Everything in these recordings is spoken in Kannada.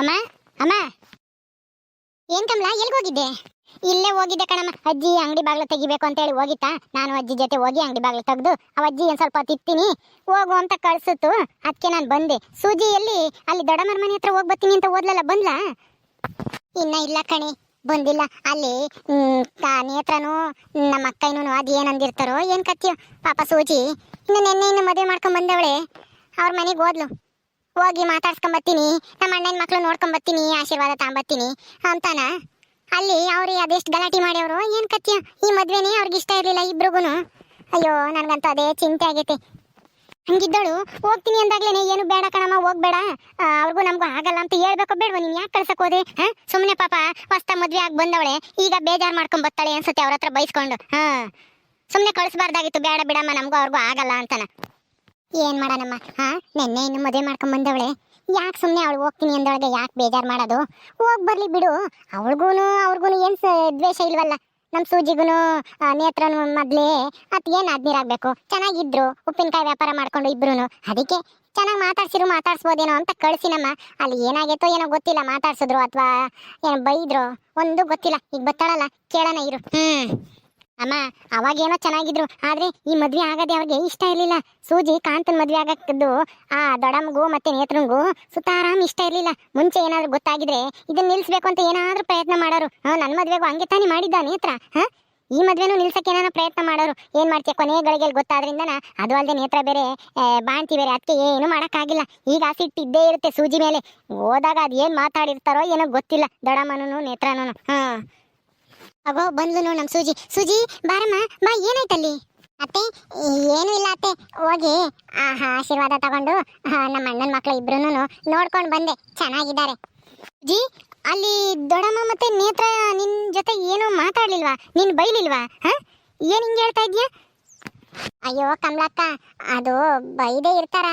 ಅಮ್ಮ ಅಮ್ಮ. ಏನ್ ಕಮಲ, ಎಲ್ಗ್ ಹೋಗಿದ್ದೆ? ಇಲ್ಲೇ ಹೋಗಿದ್ದೆ ಕಣಮ್ಮ. ಅಜ್ಜಿ ಅಂಗಡಿ ಬಾಗಿಲು ತೆಗಿಬೇಕು ಅಂತ ಹೇಳಿ ಹೋಗಿತ್ತಾ? ನಾನು ಅಜ್ಜಿ ಜೊತೆ ಹೋಗಿ ಅಂಗಡಿ ಬಾಗಿಲು ತೆಗ್ದು ಅವ ಅಜ್ಜಿ ಏನ್ ಸ್ವಲ್ಪ ತಿತ್ತೀನಿ, ಹೋಗು ಅಂತ ಕಳ್ಸಿತ್ತು. ಅದಕ್ಕೆ ನಾನು ಬಂದೆ. ಸೂಜಿ ಎಲ್ಲಿ? ಅಲ್ಲಿ ದೊಡ್ಡಮ್ಮರ ಮನೆ ಹತ್ರ ಹೋಗಿ ಬರ್ತೀನಿ ಅಂತ ಓದ್ಲಲ್ಲ ಬಂದ್ಲಾ? ಇನ್ನ ಇಲ್ಲ ಕಣಿ, ಬಂದಿಲ್ಲ. ಅಲ್ಲಿ ಆ ನೇತ್ರನು ನಮ್ಮ ಅಕ್ಕಯ್ಯನು ಅದು ಏನಂದಿರ್ತಾರೋ ಏನ್ ಕತ್ತಿಯೋ ಪಾಪ ಸೂಜಿ, ಇನ್ನು ನೆನ್ನೆ ಇನ್ನು ಮದುವೆ ಮಾಡ್ಕೊಂಡ್ ಬಂದವಳೆ. ಅವ್ರ ಮನೆಗೆ ಹೋದ್ಲು. ಹೋಗಿ ಮಾತಾಡ್ಸ್ಕೊಂಡ್ ಬರ್ತೀನಿ ನಮ್ಮ ಅಣ್ಣನ ಮಕ್ಕಳು ನೋಡ್ಕೊಂಡ್ ಬರ್ತೀನಿ ಆಶೀರ್ವಾದ ತಗೊಂಬರ್ತೀನಿ ಅಂತಾನ. ಅಲ್ಲಿ ಅವ್ರಿಗೆ ಅದೆಷ್ಟು ಗಲಾಟೆ ಮಾಡ್ಯವರು, ಏನ್ ಕತ್ತಿಯ ಈ ಮದ್ವೆನೇ ಅವ್ರಿಗೆ ಇಷ್ಟ ಇರಲಿಲ್ಲ ಇಬ್ರಿಗೂನು. ಅಯ್ಯೋ, ನನ್ಗಂತ ಅದೇ ಚಿಂತೆ ಆಗೈತೆ. ಹಂಗಿದ್ದಳು, ಹೋಗ್ತೀನಿ ಅಂದಾಗ್ಲೇನೆ, ಏನು ಬೇಡ ಕಣಮ್ಮ, ಹೋಗ್ಬೇಡ. ಅವ್ರಿಗೂ ನಮಗೂ ಆಗಲ್ಲ ಅಂತ ಹೇಳ್ಬೇಕು ಬೇಡವ, ನೀನ್ ಯಾಕೆ ಕಳ್ಸಕ್ ಹೋದೆ? ಹಾ? ಸುಮ್ಮನೆ ಪಾಪ, ಹೊಸ್ತ ಮದ್ವೆ ಆಗಿ ಬಂದವಳೆ, ಈಗ ಬೇಜಾರ್ ಮಾಡ್ಕೊಂಡ್ ಬರ್ತಾಳೆ ಅನ್ಸುತ್ತೆ ಅವ್ರ ಹತ್ರ ಬೈಸ್ಕೊಂಡು. ಹಾ. ಸುಮ್ಮನೆ ಕಳಿಸ್ಬಾರ್ದಾಗಿತ್ತು, ಬೇಡ ಬಿಡಮ್ಮ, ನಮಗೂ ಅವ್ರಿಗೂ ಆಗಲ್ಲ ಅಂತಾನ. ಏನ್ ಮಾಡಣಮ್ಮ? ಹಾ? ನೆನ್ನೆ ಇನ್ನು ಮದುವೆ ಮಾಡ್ಕೊಂಡ್ ಬಂದವಳೆ. ಯಾಕೆ ಸುಮ್ಮನೆ ಅವಳು ಹೋಗ್ತೀನಿ ಅಂದೊಳಗೆ ಯಾಕೆ ಬೇಜಾರ್ ಮಾಡೋದು? ಹೋಗ್ ಬರ್ಲಿ ಬಿಡು. ಅವಳಿಗೂನು ಅವ್ರಿಗೂನು ಏನ್ ದ್ವೇಷ ಇಲ್ವಲ್ಲ? ನಮ್ ಸೂಜಿಗೂನು ಆ, ನೇತ್ರನು ಮೊದ್ಲೇ ಅತ್ಗೇನ್ ಆಗ್ಬೇಕು? ಚೆನ್ನಾಗಿದ್ರು ಉಪ್ಪಿನಕಾಯಿ ವ್ಯಾಪಾರ ಮಾಡ್ಕೊಂಡು ಇಬ್ರುನು. ಅದಕ್ಕೆ ಚೆನ್ನಾಗಿ ಮಾತಾಡ್ಸಿರು ಮಾತಾಡ್ಸ್ಬೋದೇನೋ ಅಂತ ಕಳ್ಸಿನಮ್ಮ. ಅಲ್ಲಿ ಏನಾಗೈತೋ ಏನೋ ಗೊತ್ತಿಲ್ಲ ಮಾತಾಡ್ಸಿದ್ರು ಅಥವಾ ಏನೋ ಬೈದ್ರು. ಒಂದು ಗೊತ್ತಿಲ್ಲ. ಈಗ ಬತ್ತಾಳಲ್ಲ? ಕೇಳೋಣ ಇರು. ಹ್ಮ್. ಅಮ್ಮ, ಅವಾಗೇನೋ ಚೆನ್ನಾಗಿದ್ರು, ಆದ್ರೆ ಈ ಮದ್ವೆ ಆಗದೆ ಅವ್ರಿಗೆ ಇಷ್ಟ ಇರ್ಲಿಲ್ಲ. ಸೂಜಿ ಕಾಂತನ್ ಮದ್ವೆ ಆಗಕ್ಕದ್ದು, ಆ ದೊಡಮ್ಗೂ ಮತ್ತೆ ನೇತ್ರನ್ಗೂ ಸುತಾರಾಮ್ ಇಷ್ಟ ಇರ್ಲಿಲ್ಲ. ಮುಂಚೆ ಏನಾದ್ರು ಗೊತ್ತಾಗಿದ್ರೆ ಇದನ್ನ ನಿಲ್ಸ್ಬೇಕು ಅಂತ ಏನಾದ್ರೂ ಪ್ರಯತ್ನ ಮಾಡೋರು. ನನ್ನ ನನ್ ಮದ್ವೆಗೂ ಹಂಗೆ ತಾನೇ ಮಾಡಿದ್ದ ನೇತ್ರ ಹಾ ಈ ಮದ್ವೆನೂ ನಿಲ್ಸಕ್ಕೆ ಏನಾರ ಪ್ರಯತ್ನ ಮಾಡೋರು. ಏನ್ ಮಾಡ್ತೀಯ, ಕೊನೆ ಗಳಿಗೆಲ್ ಗೊತ್ತಾದ್ರಿಂದನ ಅದು ಅಲ್ಲದೆ ನೇತ್ರ ಬೇರೆ ಬಾಣ್ತಿ ಬೇರೆ, ಅದಕ್ಕೆ ಏನು ಮಾಡಕ್ಕಾಗಿಲ್ಲ. ಈಗ ಸಿಟ್ಟು ಇದ್ದೇ ಇರುತ್ತೆ ಸೂಜಿ ಮೇಲೆ. ಹೋದಾಗ ಅದ್ ಏನ್ ಮಾತಾಡಿರ್ತಾರೋ ಏನೋ ಗೊತ್ತಿಲ್ಲ ದೊಡಮ್ಮನೂ ನೇತ್ರನೂ ಹಾ ಅಗೋ, ಬಂದ್ಲು ನೋಡ್ ನಮ್ಮ ಸೂಜಿ. ಸೂಜಿ, ಬಾರಮ್ಮ, ಬಾ, ಏನಾಯ್ತಲ್ಲಿ? ಅತ್ತೆ, ಏನೂ ಇಲ್ಲ ಅತ್ತೆ. ಹೋಗಿ ಆಹಾ ಆಶೀರ್ವಾದ ತಗೊಂಡು ನಮ್ಮ ಅಣ್ಣನ ಮಕ್ಕಳು ಇಬ್ರು ನೋಡ್ಕೊಂಡು ಬಂದೆ. ಚೆನ್ನಾಗಿದ್ದಾರೆ. ಜಿ ಅಲ್ಲಿ ದೊಡಮ್ಮ ಮತ್ತೆ ನೇತ್ರ ನಿನ್ ಜೊತೆ ಏನೂ ಮಾತಾಡ್ಲಿಲ್ವಾ? ನೀನು ಬೈಲಿಲ್ವಾ? ಹಾಂ? ಏನು ಹಿಂಗ್ ಹೇಳ್ತಾ ಇದ್ಯಾ? ಅಯ್ಯೋ ಕಮಲಕ್ಕ, ಅದು ಬೈದೇ ಇರ್ತಾರ.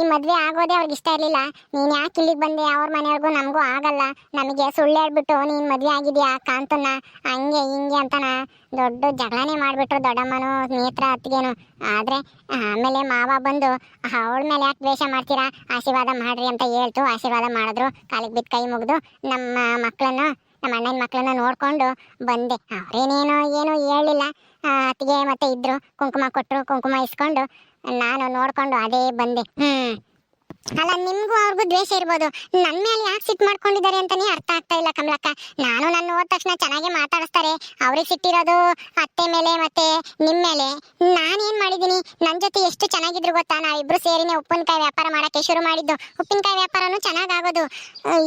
ಈ ಮದ್ವೆ ಆಗೋದೇ ಅವ್ರಿಗೆ ಇಷ್ಟ ಇರಲಿಲ್ಲ. ನೀನ್ ಯಾಕೆ ಇಲ್ಲಿಗೆ ಬಂದೆ? ಅವ್ರ ಮನೆಯವ್ರಿಗೂ ನಮಗೂ ಆಗಲ್ಲ. ನಮಗೆ ಸುಳ್ಳು ಹೇಳ್ಬಿಟ್ಟು, ನೀನ್ ಮದ್ವೆ ಆಗಿದ್ಯಾ ಕಾಂತನ್ನ? ಹಂಗೆ, ಹಿಂಗೆ ಅಂತನ. ದೊಡ್ಡ ಜಗಳನೇ ಮಾಡ್ಬಿಟ್ರು ದೊಡ್ಡಮ್ಮನು ನೇತ್ರ ಅತ್ತಿಗೆನು. ಆದ್ರೆ ಆಮೇಲೆ ಮಾವ ಬಂದು, ಅವಳ ಮೇಲೆ ಯಾಕೆ ದ್ವೇಷ ಮಾಡ್ತೀರಾ? ಆಶೀರ್ವಾದ ಮಾಡ್ರಿ ಅಂತ ಹೇಳ್ತು. ಆಶೀರ್ವಾದ ಮಾಡಿದ್ರು. ಕಾಲಿಗೆ ಬಿದ್ದು ಕೈ ಮುಗಿದು ನಮ್ಮ ಮಕ್ಕಳನ್ನ ನಮ್ಮ ಅಣ್ಣನ ಮಕ್ಕಳನ್ನ ನೋಡ್ಕೊಂಡು ಬಂದೆ. ಅವರೇನೇನೋ ಏನು ಹೇಳಿಲ್ಲ ಆ, ಅತ್ತಿಗೆ ಮತ್ತೆ ಇದ್ರು. ಕುಂಕುಮ ಕೊಟ್ರು ಕುಂಕುಮ ಇಸ್ಕೊಂಡು ನಾನು ನೋಡ್ಕೊಂಡು ಅದೇ ಬಂದೆ. ಹ್ಮ್. ಅಲ್ಲ, ನಿಮ್ಗೂ ಅವ್ರಿಗೂ ದ್ವೇಷ ಇರ್ಬೋದು. ನನ್ ಮೇಲೆ ಯಾಕೆ ಸಿಟ್ಟು ಮಾಡ್ಕೊಂಡಿದ್ದಾರೆ ಅಂತಾನೆ ಅರ್ಥ ಆಗ್ತಾ ಇಲ್ಲ ಕಮಲಕ್ಕ. ನಾನು ನನ್ನ ಹೋದ ತಕ್ಷಣ ಚೆನ್ನಾಗಿ ಮಾತಾಡಿಸ್ತಾರೆ. ಅವ್ರಿಗೆ ಸಿಟ್ಟಿರೋದು ಅತ್ತೆ ಮೇಲೆ ಮತ್ತೆ ನಿಮ್ ಮೇಲೆ. ನಾನೇನ್ ಮಾಡಿದೀನಿ ನನ್ ಜೊತೆ ಎಷ್ಟು ಚೆನ್ನಾಗಿದ್ರು ಗೊತ್ತಾ? ನಾವಿಬ್ರು ಸೇರಿನೇ ಉಪ್ಪಿನಕಾಯಿ ವ್ಯಾಪಾರ ಮಾಡಕ್ಕೆ ಶುರು ಮಾಡಿದ್ದು. ಉಪ್ಪಿನಕಾಯಿ ವ್ಯಾಪಾರನು ಚೆನ್ನಾಗಾಗೋದು.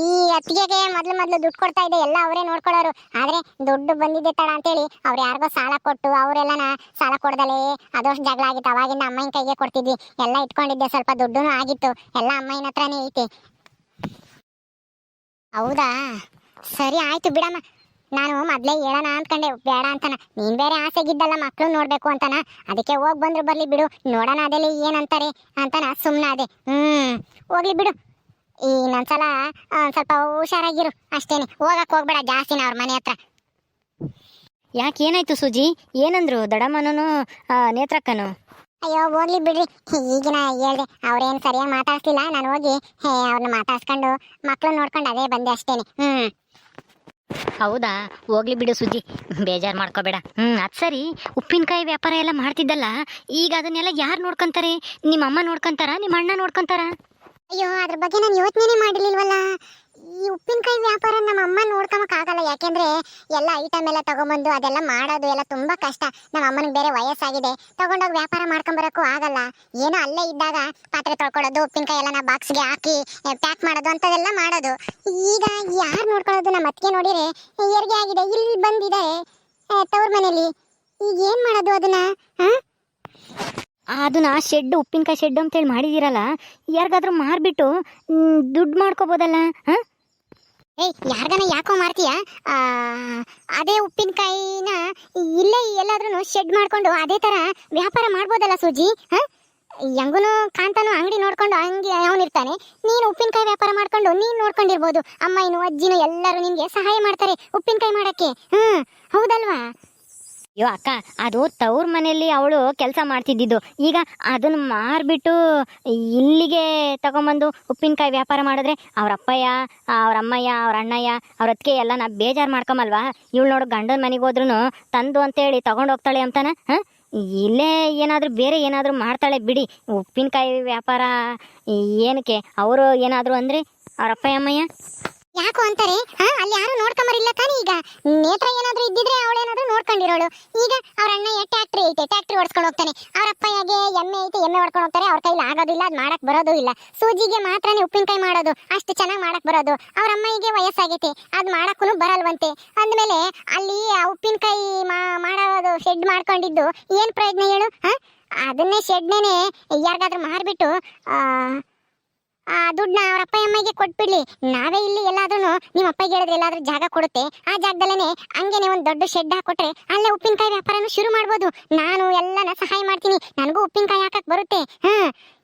ಈ ಅತ್ತಿಗೆಗೆ ಮೊದ್ಲು ಮೊದ್ಲು ದುಡ್ಡು ಕೊಡ್ತಾ ಇದೆ ಎಲ್ಲ ಅವರೇ ನೋಡ್ಕೊಳ್ಳೋರು. ಆದ್ರೆ ದುಡ್ಡು ಬಂದಿದ್ದೆ ತಡ ಅಂತೇಳಿ ಅವ್ರು ಯಾರಿಗೋ ಸಾಲ ಕೊಟ್ಟು ಅವರೆಲ್ಲನ ಸಾಲ ಕೊಡ್ದಲೇ ಅದಷ್ಟು ಜಗಳ ಆಗಿತ್ತು. ಅವಾಗಿಂದ ಅಮ್ಮನ ಕೈಗೆ ಕೊಡ್ತಿದ್ವಿ. ಎಲ್ಲ ಇಟ್ಕೊಂಡಿದ್ದೆ. ಸ್ವಲ್ಪ ದುಡ್ಡು ಆಗಿತ್ತು. ಎಲ್ಲ ಅಮ್ಮನ ಹತ್ರನೇ ಐತೆ. ಹೌದಾ? ಸರಿ ಆಯ್ತು ಬಿಡಮ್ಮ. ನಾನು ಮೊದ್ಲೇ ಹೇಳೋಣ ಅಂದ್ಕೊಂಡೆ ಬೇಡ ಅಂತಾನ. ನೀನ್ ಬೇರೆ ಆಸೆಗಿದ್ದಲ್ಲ ಮಕ್ಳು ನೋಡ್ಬೇಕು ಅಂತಾನ. ಅದಕ್ಕೆ ಹೋಗ್ ಬಂದ್ರು ಬರ್ಲಿ ಬಿಡು. ನೋಡೋಣ ಅದೆಲ್ಲ ಏನಂತಾರೆ ಅಂತಾನ ಸುಮ್ನ ಅದೇ. ಹ್ಮ್, ಹೋಗ್ಲಿ ಬಿಡು. ಈ ಇನ್ನೊಂದ್ಸಲ ಸ್ವಲ್ಪ ಹುಷಾರಾಗಿರು. ಅಷ್ಟೇನೆ. ಹೋಗಕ್ ಹೋಗ್ಬೇಡ ಜಾಸ್ತಿನ ಅವ್ರ ಮನೆ ಹತ್ರ. ಯಾಕೆ ಏನಾಯ್ತು ಸುಜಿ? ಏನಂದ್ರು ದಡಮನನು ನೇತ್ರಕ್ಕನು? ಅಯ್ಯೋ ಹೋಗ್ಲಿ ಬಿಡ್ರಿ. ಈಗಿನ ಹೇಳ್ದೆ ಅವ್ರೇನು ಸರಿಯಾಗಿ ಮಾತಾಡ್ಸಿಲ್ಲ ನಾನು ಹೋಗಿ ಹೇ ಅವ್ರನ್ನ ಮಾತಾಡ್ಸ್ಕೊಂಡು ಮಕ್ಳು ನೋಡ್ಕೊಂಡು ಅದೇ ಬಂದೆ ಅಷ್ಟೇನೆ. ಹ್ಞೂ ಹೌದಾ? ಹೋಗ್ಲಿ ಬಿಡು ಸುಜಿ ಬೇಜಾರು ಮಾಡ್ಕೋಬೇಡ. ಹ್ಞೂ ಅದು ಸರಿ. ಉಪ್ಪಿನಕಾಯಿ ವ್ಯಾಪಾರ ಎಲ್ಲ ಮಾಡ್ತಿದ್ದಲ್ಲ ಈಗ ಅದನ್ನೆಲ್ಲ ಯಾರು ನೋಡ್ಕೊಂತಾರೆ? ನಿಮ್ಮ ಅಮ್ಮ ನೋಡ್ಕೊಂತಾರ? ನಿಮ್ಮ ಅಣ್ಣ ನೋಡ್ಕೊಂತಾರ? ಅಯ್ಯೋ ಅದ್ರ ಬಗ್ಗೆ ನಾನು ಯೋಚನೆ ಮಾಡಿರ್ಲಿಲ್ವಲ್ಲ. ಈ ಉಪ್ಪಿನಕಾಯಿ ವ್ಯಾಪಾರ ನಮ್ಮ ಅಮ್ಮ ನೋಡ್ಕೊಳಕ್ ಆಗಲ್ಲ. ಯಾಕೆಂದ್ರೆ ಎಲ್ಲ ಐಟಮ್ ಎಲ್ಲ ತಗೊಂಬಂದು ಅದೆಲ್ಲ ಮಾಡೋದು ಎಲ್ಲ ತುಂಬಾ ಕಷ್ಟ. ನಮ್ಮ ಅಮ್ಮನಿಗೆ ಬೇರೆ ವಯಸ್ಸಾಗಿದೆ. ತಗೊಂಡೋಗಿ ವ್ಯಾಪಾರ ಮಾಡ್ಕೊಂಬರಕ್ಕೂ ಆಗಲ್ಲ. ಏನೋ ಅಲ್ಲೇ ಇದ್ದಾಗ ಪಾತ್ರೆ ತೊಳ್ಕೊಳ್ಳೋದು, ಉಪ್ಪಿನಕಾಯಿ ಎಲ್ಲ ನಾ ಬಾಕ್ಸ್ಗೆ ಹಾಕಿ ಪ್ಯಾಕ್ ಮಾಡೋದು ಅಂತದೆಲ್ಲ ಮಾಡೋದು. ಈಗ ಯಾರು ನೋಡ್ಕೊಳ್ಳೋದು? ನಮ್ಮ ಅತ್ತಿಗೆ ನೋಡಿದರೆ ಹೆರಿಗೆ ಆಗಿದೆ. ಇಲ್ಲಿ ಬಂದಿದೆ ತವ್ರ ಮನೇಲಿ. ಈಗ ಏನು ಮಾಡೋದು ಅದನ್ನ? ಹಾ ಅದನ್ನ ಶೆಡ್ ಉಪ್ಪಿನಕಾಯಿ ಶೆಡ್ ಅಂತೇಳಿ ಮಾಡಿದಿರಲ್ಲ. ಯಾರಿಗಾದ್ರೂ ಮಾರ್ಬಿಟ್ಟು ದುಡ್ಡು ಮಾಡ್ಕೋಬೋದಲ್ಲ, ಹಾ? ಏಯ್, ಯಾರ್ಗನ ಯಾಕೋ ಮಾರ್ತೀಯ ಅದೇ ಉಪ್ಪಿನಕಾಯಿನ ಇಲ್ಲೇ ಎಲ್ಲಾದ್ರೂ ಶೆಡ್ ಮಾಡ್ಕೊಂಡು ಅದೇ ತರ ವ್ಯಾಪಾರ ಮಾಡ್ಬೋದಲ್ಲ ಸೂಜಿ? ಹ? ಹೆಂಗುನು ಕಾಂತಾನು ಅಂಗಡಿ ನೋಡ್ಕೊಂಡು ಹಂಗೆ ಅವನಿರ್ತಾನೆ ನೀನು ಉಪ್ಪಿನಕಾಯಿ ವ್ಯಾಪಾರ ಮಾಡ್ಕೊಂಡು ನೀನು ನೋಡ್ಕೊಂಡಿರ್ಬೋದು. ಅಮ್ಮಯ್ಯನು ಅಜ್ಜಿನೂ ಎಲ್ಲರೂ ನಿಮಗೆ ಸಹಾಯ ಮಾಡ್ತಾರೆ ಉಪ್ಪಿನಕಾಯಿ ಮಾಡೋಕ್ಕೆ. ಹ್ಞೂ ಹೌದಲ್ವಾ? ಅಯ್ಯೋ ಅಕ್ಕ, ಅದು ತವ್ರ ಮನೆಯಲ್ಲಿ ಅವಳು ಕೆಲಸ ಮಾಡ್ತಿದ್ದಿದ್ದು. ಈಗ ಅದನ್ನ ಮಾರ್ಬಿಟ್ಟು ಇಲ್ಲಿಗೆ ತಗೊಂಬಂದು ಉಪ್ಪಿನಕಾಯಿ ವ್ಯಾಪಾರ ಮಾಡಿದ್ರೆ ಅವ್ರ ಅಪ್ಪಯ್ಯ, ಅವ್ರ ಅಮ್ಮಯ್ಯ, ಅವ್ರ ಅಣ್ಣಯ್ಯ, ಅವ್ರ ಅತ್ತಿಗೆ ಎಲ್ಲ ನಾ ಬೇಜಾರು ಮಾಡ್ಕೊಂಬಲ್ವಾ? ಇವಳು ನೋಡು ಗಂಡನ ಮನೆಗೆ ಹೋದ್ರೂ ತಂದು ಅಂತೇಳಿ ಹೋಗ್ತಾಳೆ ಅಂತಾನೆ? ಇಲ್ಲೇ ಏನಾದರೂ ಬೇರೆ ಏನಾದರೂ ಮಾಡ್ತಾಳೆ ಬಿಡಿ. ಉಪ್ಪಿನಕಾಯಿ ವ್ಯಾಪಾರ ಏನಕ್ಕೆ? ಅವರು ಏನಾದರೂ ಅಂದರೆ ಅವರಪ್ಪಯ್ಯ ಅಮ್ಮಯ್ಯ? ಯಾಕೋ ಅಂತಾರೆ ಅಲ್ಲಿ ಯಾರು ನೋಡ್ಕೊಂಬರಿಲ್ಲ ತಾನೇ ಈಗ. ನೇತ್ರ ಏನಾದ್ರೂ ಇದ್ದಿದ್ರೆ ಅವಳೇನಾದ್ರೂ ನೋಡ್ಕೊಂಡಿರೋಳು. ಈಗ ಅವ್ರ ಅಣ್ಣ ಟ್ಯಾಕ್ಟ್ರಿ ಐತೆ ಟ್ಯಾಕ್ಟ್ರಿ ಓಡಿಸ್ಕೊಂಡು ಹೋಗ್ತಾನೆ. ಅವ್ರ ಅಪ್ಪಯ್ಯಗೆ ಎಮ್ಮೆ ಐತೆ, ಎಮ್ಮೆ ಹೊಡ್ಕೊಂಡು ಹೋಗ್ತಾರೆ, ಅವ್ರ ಕೈಲಿ ಆಗೋದಿಲ್ಲ, ಅದು ಮಾಡಕ್ ಬರೋದು ಇಲ್ಲ. ಸೂಜಿಗೆ ಮಾತ್ರನೇ ಉಪ್ಪಿನಕಾಯಿ ಮಾಡೋದು, ಅಷ್ಟು ಚೆನ್ನಾಗಿ ಮಾಡಕ್ ಬರೋದು. ಅವ್ರ ಅಮ್ಮನಿಗೆ ವಯಸ್ಸಾಗೈತೆ, ಅದು ಮಾಡಕ್ಕೂ ಬರಲ್ವಂತೆ. ಅಂದಮೇಲೆ ಅಲ್ಲಿ ಆ ಉಪ್ಪಿನಕಾಯಿ ಮಾಡೋದು ಶೆಡ್ ಮಾಡ್ಕೊಂಡಿದ್ದು, ಏನ್ ಪ್ರಯೋಜನ ಹೇಳು ಅದನ್ನೇ ಶೆಡ್ನೇನೆ ಯಾರಿಗಾದ್ರೂ ಆ ದುಡ್ಡನ್ನ ಅವ್ರ ಅಪ್ಪ ಅಮ್ಮಗೆ ಕೊಟ್ಬಿಡ್ಲಿ. ನಾವೇ ಇಲ್ಲಿ ಎಲ್ಲಾದ್ರೂ ನಿಮ್ಮ ಅಪ್ಪಗೆ ಹೇಳಿದ್ರೆ ಎಲ್ಲಾದ್ರೂ ಜಾಗ ಕೊಡುತ್ತೆ. ಆ ಜಾಗದಲ್ಲೇ ಹಂಗೇನೆ ಒಂದು ದೊಡ್ಡ ಶೆಡ್ ಹಾಕೊಟ್ರೆ ಅಲ್ಲೇ ಉಪ್ಪಿನಕಾಯಿ ವ್ಯಾಪಾರನು ಶುರು ಮಾಡ್ಬೋದು. ನಾನು ಎಲ್ಲನ ಸಹಾಯ ಮಾಡ್ತೀನಿ. ನನಗೂ ಉಪ್ಪಿನಕಾಯಿ ಹಾಕಕ್ ಬರುತ್ತೆ. ಹಾ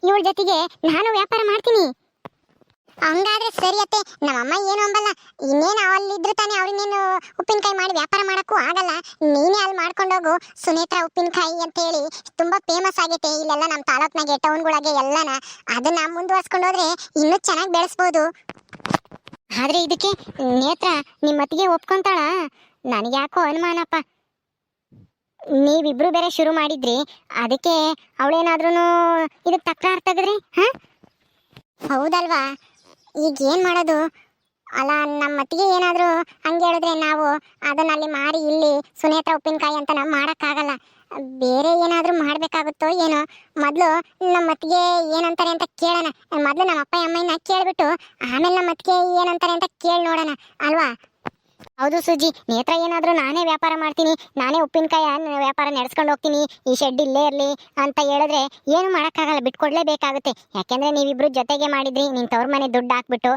ಇವಳ ಜೊತೆಗೆ ನಾನು ವ್ಯಾಪಾರ ಮಾಡ್ತೀನಿ. ಹಂಗಾದ್ರೆ ಸರಿ ಅತ್ತೆ. ನಮ್ಮಮ್ಮ ಏನು ಅಂಬಲ್ಲ. ಇನ್ನೇನು ಅಲ್ಲಿದ್ರು ತಾನೇ ಅವ್ರನ್ನೇನು ಉಪ್ಪಿನಕಾಯಿ ಮಾಡಿ ವ್ಯಾಪಾರ ಮಾಡೋಕ್ಕೂ ಆಗಲ್ಲ. ನೀನೇ ಅಲ್ಲಿ ಮಾಡ್ಕೊಂಡೋಗು ಸುನೇತ್ರ ಉಪ್ಪಿನಕಾಯಿ ಅಂತ ಹೇಳಿ ತುಂಬಾ ಫೇಮಸ್ ಆಗೈತೆ. ಇಲ್ಲೆಲ್ಲ ನಮ್ಮ ತಾಲೂಕ್ನಾಗೆ ಟೌನ್ಗಳಾಗೆ ಎಲ್ಲನ. ಅದನ್ನ ಮುಂದುವರ್ಸ್ಕೊಂಡು ಹೋದ್ರೆ ಇನ್ನೂ ಚೆನ್ನಾಗಿ ಬೆಳೆಸ್ಬೋದು. ಆದ್ರೆ ಇದಕ್ಕೆ ನೇತ್ರ ನಿಮ್ಮ ಅತ್ತಿಗೆ ಒಪ್ಕೊಂತಾಳ? ನನಗೆ ಯಾಕೋ ಅನುಮಾನಪ್ಪ. ನೀವಿಬ್ರು ಬೇರೆ ಶುರು ಮಾಡಿದ್ರಿ. ಅದಕ್ಕೆ ಅವಳೇನಾದ್ರೂ ಇದಕ್ಕೆ ತಕರಾರು ತೆಗೆದ್ರಿ, ಹಾ? ಹೌದಲ್ವಾ? ಈಗ ಏನ್ ಮಾಡೋದು? ಅಲ್ಲ ನಮ್ಮ ಅತ್ತಿಗೆ ಏನಾದರೂ ಹಂಗೆ ಹೇಳಿದ್ರೆ ನಾವು ಅದನ್ನ ಅಲ್ಲಿ ಮಾರಿ ಇಲ್ಲಿ ಸುನೇತ್ರ ಉಪ್ಪಿನಕಾಯಿ ಅಂತ ನಾವು ಮಾಡೋಕ್ಕಾಗಲ್ಲ. ಬೇರೆ ಏನಾದರೂ ಮಾಡಬೇಕಾಗುತ್ತೋ ಏನೋ. ಮೊದಲು ನಮ್ಮ ಅತ್ತಿಗೆ ಏನಂತಾರೆ ಅಂತ ಕೇಳೋಣ. ಮೊದಲು ನಮ್ಮ ಅಪ್ಪ ಅಮ್ಮನ ಕೇಳಿಬಿಟ್ಟು, ಆಮೇಲೆ ನಮ್ಮ ಅತ್ತಿಗೆ ಏನಂತಾರೆ ಅಂತ ಕೇಳಿ ನೋಡೋಣ, ಅಲ್ವಾ? ಹೌದು ಸುಜಿ ನೇತ್ರ ಏನಾದರೂ ನಾನೇ ವ್ಯಾಪಾರ ಮಾಡ್ತೀನಿ, ನಾನೇ ಉಪ್ಪಿನಕಾಯಿ ವ್ಯಾಪಾರ ನಡೆಸ್ಕೊಂಡು ಹೋಗ್ತೀನಿ, ಈ ಶೆಡ್ ಇಲ್ಲೇ ಇರಲಿ ಅಂತ ಹೇಳಿದ್ರೆ ಏನು ಮಾಡೋಕ್ಕಾಗಲ್ಲ, ಬಿಟ್ಕೊಡ್ಲೇಬೇಕಾಗುತ್ತೆ. ಯಾಕೆಂದರೆ ನೀವಿಬ್ರು ಜೊತೆಗೆ ಮಾಡಿದ್ರಿ, ನಿನ್ ತವ್ರ ಮನೆ ದುಡ್ಡು ಹಾಕ್ಬಿಟ್ಟು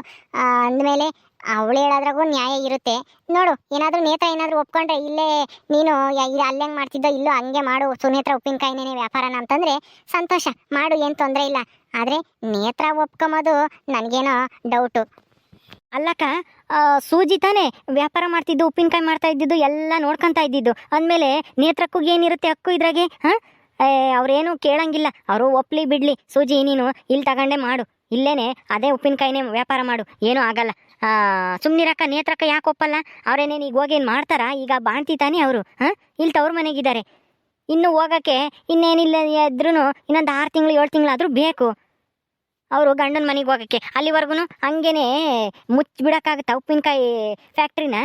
ಅಂದಮೇಲೆ ಅವಳು ಹೇಳೋದ್ರಾಗೂ ನ್ಯಾಯ ಇರುತ್ತೆ. ನೋಡು, ಏನಾದರೂ ನೇತ್ರ ಏನಾದರೂ ಒಪ್ಕೊಂಡ್ರೆ ಇಲ್ಲೇ ನೀನು ಅಲ್ಲಿ ಇದು ಅಲ್ಲೇ ಮಾಡ್ತಿದ್ದೋ ಇಲ್ಲೋ ಹಂಗೆ ಮಾಡು ಸುನೇತ್ರ ಉಪ್ಪಿನಕಾಯಿನೇ ವ್ಯಾಪಾರನ ಅಂತಂದ್ರೆ ಸಂತೋಷ, ಮಾಡು, ಏನು ತೊಂದರೆ ಇಲ್ಲ. ಆದರೆ ನೇತ್ರ ಒಪ್ಕೊಂಬೋದು ನನಗೇನೋ ಡೌಟು ಅಲ್ಲಕ್ಕ ಸೂಜಿ ತಾನೇ ವ್ಯಾಪಾರ ಮಾಡ್ತಿದ್ದು, ಉಪ್ಪಿನಕಾಯಿ ಮಾಡ್ತಾ ಇದ್ದಿದ್ದು, ಎಲ್ಲ ನೋಡ್ಕೊತಾ ಇದ್ದಿದ್ದು. ಅಂದಮೇಲೆ ನೇತ್ರಕ್ಕೂ ಏನಿರುತ್ತೆ ಹಕ್ಕು ಇದ್ರಾಗೆ? ಹಾಂ? ಅವ್ರೇನು ಕೇಳಂಗಿಲ್ಲ. ಅವರು ಒಪ್ಲಿ ಬಿಡ್ಲಿ, ಸೂಜಿ ನೀನು ಇಲ್ಲಿ ತಗೊಂಡೆ ಮಾಡು. ಇಲ್ಲೇನೆ ಅದೇ ಉಪ್ಪಿನಕಾಯಿನೇ ವ್ಯಾಪಾರ ಮಾಡು. ಏನೂ ಆಗಲ್ಲ. ಸುಮ್ಮನಿರಕ್ಕ ನೇತ್ರಕ್ಕ ಯಾಕೆ ಒಪ್ಪಲ್ಲ? ಅವ್ರೇನೇನು ಈಗ ಹೋಗೇನು ಮಾಡ್ತಾರಾ? ಈಗ ಬಾಣ್ತಿ ತಾನೇ ಅವರು. ಹಾಂ? ಇಲ್ಲಿ ತವ್ರ ಮನೆಗಿದ್ದಾರೆ ಇನ್ನು ಹೋಗೋಕ್ಕೆ ಇನ್ನೇನಿಲ್ಲ ಇದ್ರೂ ಇನ್ನೊಂದು ಆರು ತಿಂಗಳು, ಏಳು ತಿಂಗಳಾದರೂ ಬೇಕು. ಅವರು ಗಂಡನ ಮನೆಗೆ ಹೋಗೋಕ್ಕೆ. ಅಲ್ಲಿವರೆಗೂ ಹಂಗೇನೆ ಮುಚ್ಚಿಬಿಡಕ್ಕಾಗತ್ತಾ ಉಪ್ಪಿನಕಾಯಿ ಫ್ಯಾಕ್ಟ್ರಿನ?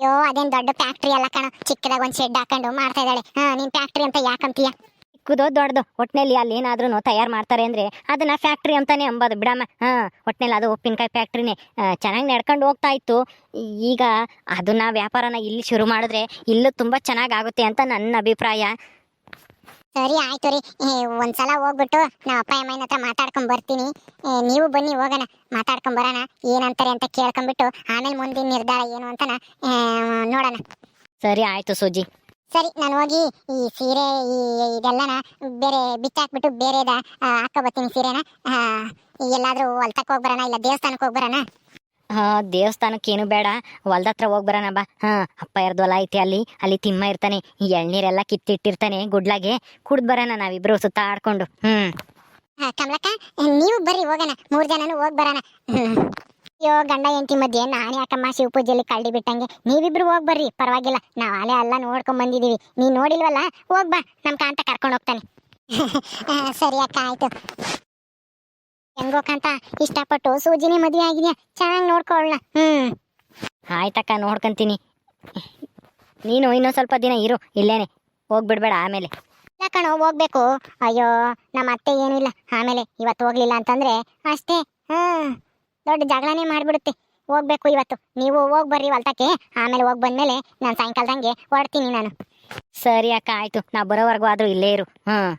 ಅಯ್ಯೋ ಅದೇನು ದೊಡ್ಡ ಫ್ಯಾಕ್ಟ್ರಿ ಅಲ್ಲ ಕಣ. ಚಿಕ್ಕದಾಗ ಒಂದು ಶೆಡ್ ಹಾಕೊಂಡು ಮಾಡ್ತಾ ಇದ್ದಾಳೆ. ಹಾ ನಿನ್ ಫ್ಯಾಕ್ಟ್ರಿ ಅಂತ ಯಾಕಂತೀಯ ಚಿಕ್ಕದು ದೊಡ್ಡದು ಒಟ್ನಲ್ಲಿ ಅಲ್ಲಿ ಏನಾದ್ರೂ ತಯಾರು ಮಾಡ್ತಾರೆ ಅಂದರೆ ಅದನ್ನ ಫ್ಯಾಕ್ಟ್ರಿ ಅಂತಾನೆ ಅಂಬೋದು. ಬಿಡಮ್ಮ. ಹಾಂ ಒಟ್ನಲ್ಲಿ ಅದು ಉಪ್ಪಿನಕಾಯಿ ಫ್ಯಾಕ್ಟ್ರಿನೇ. ಚೆನ್ನಾಗಿ ನಡ್ಕೊಂಡು ಹೋಗ್ತಾ ಇತ್ತು. ಈಗ ಅದನ್ನ ವ್ಯಾಪಾರನ ಇಲ್ಲಿ ಶುರು ಮಾಡಿದ್ರೆ ಇಲ್ಲೂ ತುಂಬ ಚೆನ್ನಾಗಾಗುತ್ತೆ ಅಂತ ನನ್ನ ಅಭಿಪ್ರಾಯ. ಸರಿ ಆಯ್ತು ರೀ. ಒಂದ್ಸಲ ಹೋಗ್ಬಿಟ್ಟು ನಮ್ಮ ಅಪ್ಪ ಅಮ್ಮನ ಹತ್ರ ಮಾತಾಡ್ಕೊಂಡ್ ಬರ್ತೀನಿ. ನೀವು ಬನ್ನಿ ಹೋಗೋಣ. ಮಾತಾಡ್ಕೊಂಡ್ ಬರೋಣ. ಏನಂತಾರೆ ಅಂತ ಕೇಳ್ಕೊಂಡ್ಬಿಟ್ಟು ಆಮೇಲೆ ಮುಂದಿನ ನಿರ್ಧಾರ ಏನು ಅಂತನ ಆ, ನೋಡೋಣ. ಸರಿ ಆಯ್ತು ಸೂಜಿ. ಸರಿ ನಾನು ಹೋಗಿ ಈ ಸೀರೆ ಈ ಇದೆಲ್ಲನ ಬೇರೆ ಬಿಚ್ಚಾಕ್ಬಿಟ್ಟು ಬೇರೆದ ಹಾಕೋ ಬರ್ತೀನಿ ಸೀರೆನ. ಎಲ್ಲಾದರೂ ಹೊಲ್ತಕ್ಕೆ ಹೋಗ್ಬರೋಣ ಇಲ್ಲ ದೇವಸ್ಥಾನಕ್ಕೆ ಹೋಗಿ ಬರೋಣ? ಹಾಂ ದೇವಸ್ಥಾನಕ್ಕೇನು ಬೇಡ. ಹೊಲ್ದ ಹತ್ರ ಹೋಗಿ ಬರೋಣ ಬಾ. ಹಾಂ, ಅಪ್ಪ ಇರ್ದು ಹೊಲ ಐತೆ ಅಲ್ಲಿ? ಅಲ್ಲಿ ತಿಮ್ಮ ಇರ್ತಾನೆ. ಎಳ್ನೀರೆಲ್ಲ ಕಿತ್ತಿಟ್ಟಿರ್ತಾನೆ ಗುಡ್ಲಾಗೆ. ಕುಡ್ದು ಬರೋಣ ನಾವಿಬ್ರು ಸುತ್ತಾಡ್ಕೊಂಡು ಆಡ್ಕೊಂಡು. ಹ್ಮ್. ಕಮಲಕ್ಕ, ನೀವು ಬರ್ರಿ, ಹೋಗೋಣ. ಮೂರ್ ಜನನು ಹೋಗಿ ಬರೋಣ. ಅಯ್ಯೋ, ಗಂಡ ಹೆಂಡತಿ ಮಧ್ಯೆ ನಾನು ಯಾಕಮ್ಮ ಶಿವ ಪೂಜೆಯಲ್ಲಿ ಕಳ್ಳಿ ಬಿಟ್ಟಂಗೆ. ನೀವಿಬ್ರು ಹೋಗಿ ಬರ್ರಿ. ಪರವಾಗಿಲ್ಲ, ನಾವು ಅಲೆ ಎಲ್ಲ ನೋಡ್ಕೊಂಡ್ ಬಂದಿದೀವಿ. ನೀನ್ ನೋಡಿಲ್ವಲ್ಲ ಹೋಗ್ಬಾ ನಮ್ ಕಾಂತ ಕರ್ಕೊಂಡು ಹೋಗ್ತಾನೆ. ಸರಿ ಅಕ್ಕ, ಆಯ್ತು. ಹೆಂಗೋ ಕಾಂತ ಇಷ್ಟಪಟ್ಟು ಸೂಜಿನಿ ಮದುವೆ ಆಗಿದ್ಯಾ? ಚೆನ್ನಾಗಿ ನೋಡ್ಕೊಳ್ಳ ಹ್ಮ್. ಆಯ್ತಕ್ಕ, ನೋಡ್ಕೊಂತೀನಿ. ನೀನು ಇನ್ನೊಂದು ಸ್ವಲ್ಪ ದಿನ ಇರು, ಇಲ್ಲೇನೆ. ಹೋಗ್ಬಿಡ್ಬೇಡ ಆಮೇಲೆ. ಇಲ್ಲ ಕಣೋ, ಹೋಗ್ಬೇಕು. ಅಯ್ಯೋ, ನಮ್ಮ ಅತ್ತೆ ಏನಿಲ್ಲ ಆಮೇಲೆ ಇವತ್ತು ಹೋಗ್ಲಿಲ್ಲ ಅಂತಂದ್ರೆ ಅಷ್ಟೇ. ಹ್ಮ್. ದೊಡ್ಡ ಜಗಳನೇ ಮಾಡ್ಬಿಡುತ್ತೆ. ಹೋಗ್ಬೇಕು ಇವತ್ತು. ನೀವು ಹೋಗ್ಬರ್ರಿ ಹೊಲ್ತಕ್ಕೆ. ಆಮೇಲೆ ಹೋಗಿ ಬಂದ್ಮೇಲೆ ನಾನು ಸಾಯಂಕಾಲದಂಗೆ ಹೊರಡ್ತೀನಿ ನಾನು. ಸರಿ ಅಕ್ಕ, ಆಯ್ತು. ನಾ ಬರೋವರೆಗೂ ಆದ್ರೂ ಇಲ್ಲೇ ಇರು. ಹ್ಮ್.